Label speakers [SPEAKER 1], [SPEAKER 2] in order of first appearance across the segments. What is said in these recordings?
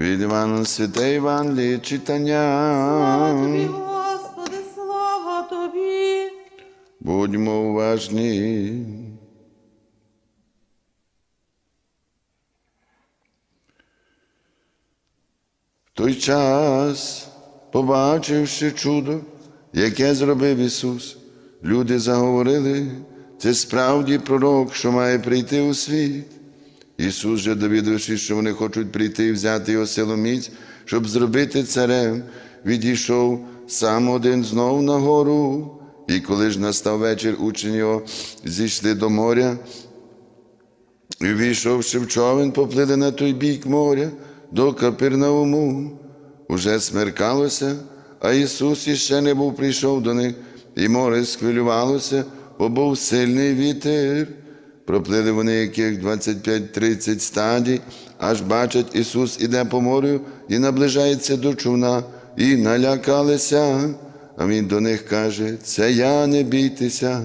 [SPEAKER 1] Від Івана Святе Євангеліє читання.
[SPEAKER 2] Слава тобі, Господи, слава тобі.
[SPEAKER 1] Будьмо уважні. В той час, побачивши чудо, яке зробив Ісус, люди заговорили, це справді пророк, що має прийти у світ. Ісус же, довідавшись, що вони хочуть прийти і взяти його силоміць, щоб зробити царем, відійшов сам один знов на гору. І коли ж настав вечір, учні його зійшли до моря, і війшовши в човен, поплили на той бік моря до Капернауму. Уже смеркалося, а Ісус іще не був прийшов до них, і море схвилювалося, бо був сильний вітер. Проплили вони яких 25-30 стадій, аж бачать, Ісус іде по морю і наближається до човна, і налякалися. А Він до них каже: Це я, не бійтеся.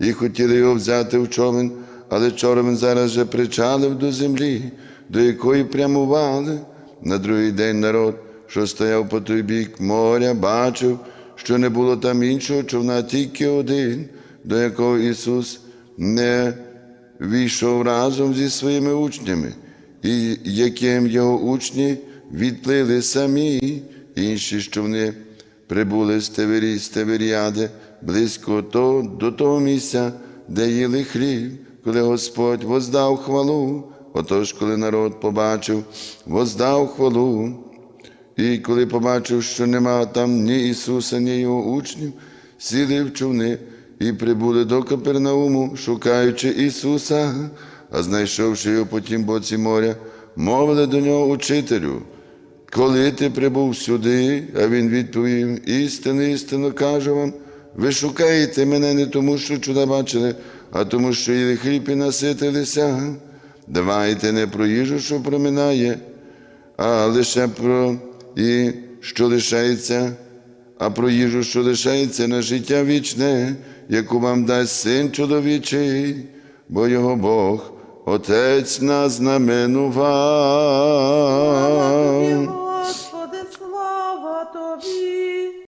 [SPEAKER 1] І хотіли його взяти в човен, але човен зараз же причалив до землі, до якої прямували. На другий день народ, що стояв по той бік моря, бачив, що не було там іншого човна, тільки один, до якого Ісус не війшов разом зі своїми учнями, і яким його учні відплили самі, інші човни прибули з Теверії, з Теверіади, близько то, до того місця, де їли хліб, коли Господь воздав хвалу. Отож, коли народ побачив, воздав хвалу. І коли побачив, що нема там ні Ісуса, ні Його учнів, сіли в човни і прибули до Капернауму, шукаючи Ісуса, а знайшовши його по тім боці моря, мовили до нього учителю. Коли ти прибув сюди, а він відповів: істинно, істинно кажу вам, ви шукаєте мене не тому, що чуда бачили, а тому, що їли хліб і наситилися. Давайте не про їжу, що проминає, а лише про і що лишається, а про їжу, що лишається на життя вічне, яку вам дасть син чоловічий, бо його Бог, Отець нас знаменував.